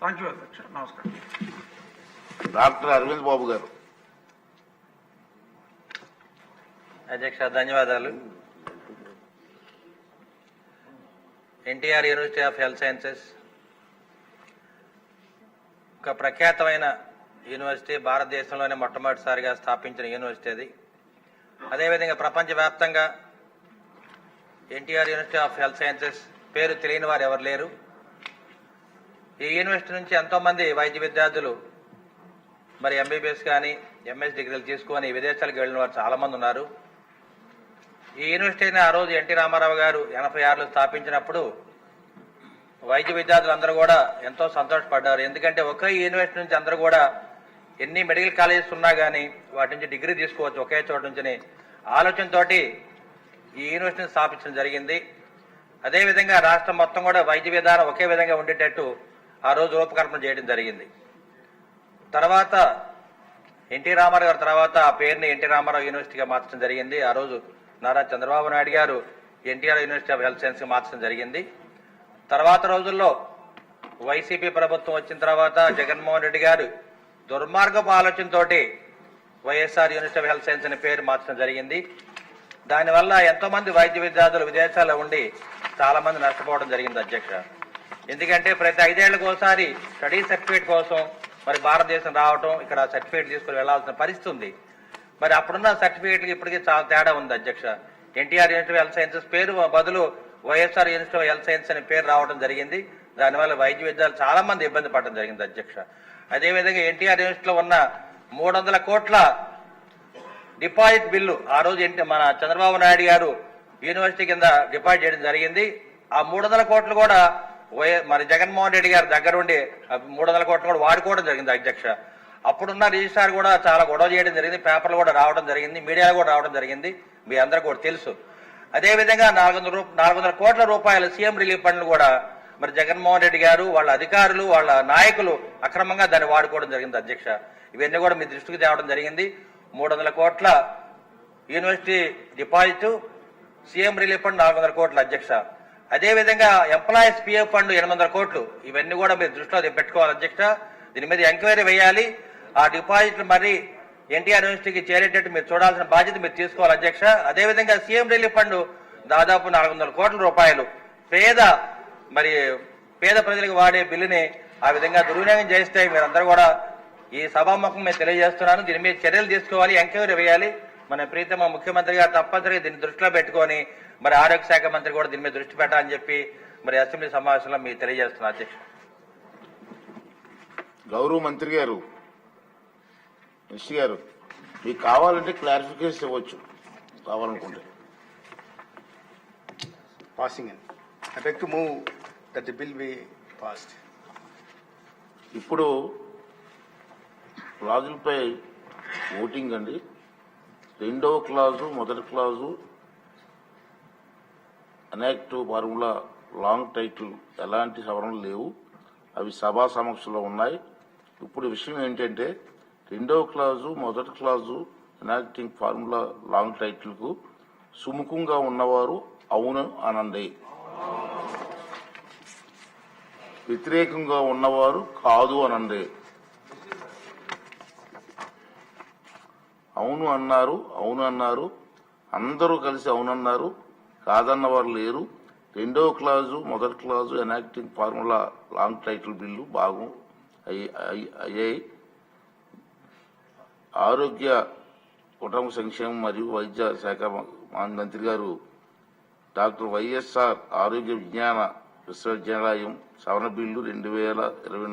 Thank you అధ్యక్ష నమస్కారం. Doctor Arvind బాబు గారు. అధ్యక్ష ధన్యవాదాలు. NTR university of health sciences ఒక ప్రఖ్యాతమైన యూనివర్సిటీ భారతదేశంలోనే మొట్టమొదటిసారిగా స్థాపించిన యూనివర్సిటీ అది. అదేవిధంగా ప్రపంచవ్యాప్తంగా NTR university of health sciences పేరు తెలియని వారు ఎవరు లేరు. ఈ యూనివర్సిటీ నుంచి ఎంతోమంది వైద్య విద్యార్థులు మరి ఎంబీబీఎస్ కానీ ఎంఎస్ డిగ్రీలు తీసుకొని విదేశాలకు వెళ్ళిన వారు చాలామంది ఉన్నారు. ఈ యూనివర్సిటీని ఆ రోజు ఎన్టీ రామారావు గారు ఎనభై ఆరులో స్థాపించినప్పుడు వైద్య విద్యార్థులందరూ కూడా ఎంతో సంతోషపడ్డారు. ఎందుకంటే ఒకే యూనివర్సిటీ నుంచి అందరూ కూడా ఎన్ని మెడికల్ కాలేజెస్ ఉన్నా కానీ వాటి నుంచి డిగ్రీ తీసుకోవచ్చు ఒకే చోట నుంచి ఆలోచనతోటి ఈ యూనివర్సిటీని స్థాపించడం జరిగింది. అదేవిధంగా రాష్ట్రం మొత్తం కూడా వైద్య విధానం ఒకే విధంగా ఉండేటట్టు ఆ రోజు రూపకల్పన చేయడం జరిగింది. తర్వాత ఎన్టీ రామారావు గారి తర్వాత ఆ పేరుని ఎన్టీ రామారావు యూనివర్సిటీగా మార్చడం జరిగింది. ఆ రోజు Nara Chandrababu Naidu garu NTR university of health science మార్చడం జరిగింది. తర్వాత రోజుల్లో వైసీపీ ప్రభుత్వం వచ్చిన తర్వాత జగన్మోహన్ రెడ్డి గారు దుర్మార్గపు ఆలోచనతోటి YSR university of health science అనే పేరు మార్చడం జరిగింది. దానివల్ల ఎంతోమంది వైద్య విద్యార్థులు విదేశాల్లో ఉండి చాలామంది నష్టపోవడం జరిగింది అధ్యక్ష. ఎందుకంటే ప్రతి ఐదేళ్ళకు ఒకసారి స్టడీ సర్టిఫికేట్ కోసం మరి భారతదేశం రావటం ఇక్కడ సర్టిఫికేట్ తీసుకుని వెళ్ళాల్సిన పరిస్థితి ఉంది. మరి అప్పుడున్న సర్టిఫికేట్కి ఇప్పటికీ చాలా తేడా ఉంది అధ్యక్ష. ఎన్టీఆర్ యూనివర్సిటీ హెల్త్ సైన్సెస్ పేరు బదులు వైఎస్ఆర్ యూనివర్సిటీ హెల్త్ సైన్స్ అనే పేరు రావడం జరిగింది. దానివల్ల వైద్య విద్యాలు చాలా మంది ఇబ్బంది పడడం జరిగింది అధ్యక్ష. అదేవిధంగా ఎన్టీఆర్ యూనివర్సిటీలో ఉన్న మూడు వందల కోట్ల డిపాజిట్ బిల్లు ఆ రోజు ఏంటి మన చంద్రబాబు నాయుడు గారు యూనివర్సిటీ కింద డిపాజిట్ చేయడం జరిగింది. ఆ మూడు వందల కోట్లు కూడా ఓఏ మరి జగన్మోహన్ రెడ్డి గారి దగ్గరుండి ఉండి మూడు వందల కోట్లు కూడా వాడుకోవడం జరిగింది అధ్యక్ష. అప్పుడున్న రిజిస్ట్రార్ కూడా చాలా గొడవ చేయడం జరిగింది పేపర్లు కూడా రావడం జరిగింది మీడియా కూడా రావడం జరిగింది మీ అందరూ కూడా తెలుసు. అదేవిధంగా నాలుగు వందల రూ- నాలుగు వందల కోట్ల రూపాయల సీఎం రిలీఫ్ ఫండ్లు కూడా మరి జగన్మోహన్ రెడ్డి గారు వాళ్ళ అధికారులు వాళ్ళ నాయకులు అక్రమంగా దాన్ని వాడుకోవడం జరిగింది అధ్యక్ష. ఇవన్నీ కూడా మీ దృష్టికి తేవడం జరిగింది. మూడు వందల కోట్ల university deposit CM relief fund నాలుగు వందల కోట్ల అధ్యక్ష. అదేవిధంగా ఎంప్లాయీస్ పిఎఫ్ ఫండ్ ఎనిమిది వందల కోట్లు. ఇవన్నీ కూడా మీరు దృష్టిలో పెట్టుకోవాలి అధ్యక్ష. దీని మీద ఎంక్వైరీ వేయాలి. ఆ డిపాజిట్లు మరి ఎన్టీఆర్ యూనివర్సిటీకి చేరేటట్టు మీరు చూడాల్సిన బాధ్యత మీరు తీసుకోవాలి అధ్యక్ష. అదేవిధంగా సీఎం రిలీఫ్ ఫండ్ దాదాపు నాలుగు వందల కోట్ల రూపాయలు. పేద మరి పేద ప్రజలకు వాడే బిల్లుని ఆ విధంగా దుర్వినియోగం చేస్తే మీరందరూ కూడా ఈ సభాముఖం మేము తెలియజేస్తున్నాను. దీని మీద చర్యలు తీసుకోవాలి ఎంక్వైరీ వేయాలి. మన ప్రీతమ ముఖ్యమంత్రి గారు తప్పనిసరిగా దీన్ని దృష్టిలో పెట్టుకొని మరి ఆరోగ్య శాఖ మంత్రి కూడా దీని మీద దృష్టి పెట్టాలని చెప్పి మరి అసెంబ్లీ సమావేశంలో మీకు తెలియజేస్తున్నారు అధ్యక్ష గౌరవ మంత్రి గారు మినిస్టర్ గారు మీకు కావాలంటే క్లారిఫికేషన్ ఇవ్వచ్చు కావాలనుకుంటే passing in. I beg to move that the bill be passed. ఇప్పుడు క్లాజులపై ఓటింగ్ అండి రెండవ క్లాజు మొదటి clause enacting formula long title ఎలాంటి సవరణలు లేవు అవి సభా సమక్షంలో ఉన్నాయి. ఇప్పుడు విషయం ఏంటంటే రెండవ క్లాజు మొదటి క్లాజు ఎనాక్టింగ్ ఫార్ములా లాంగ్ టైటిల్కు సుముఖంగా ఉన్నవారు అవును అనండి. వ్యతిరేకంగా ఉన్నవారు కాదు అనండి. అవును అన్నారు అవును అన్నారు. అందరూ కలిసి అవునన్నారు కాదన్నవారు లేరు. రెండవ క్లాజు మొదటి clause enacting formula long title bill భాగం అయ్యాయి. ఆరోగ్య కుటుంబ సంక్షేమం మరియు వైద్య శాఖ మంత్రి గారు డాక్టర్ వైఎస్ఆర్ ఆరోగ్య విజ్ఞాన విశ్వవిద్యాలయం సవరణ బిల్లు రెండు వేల ఇరవై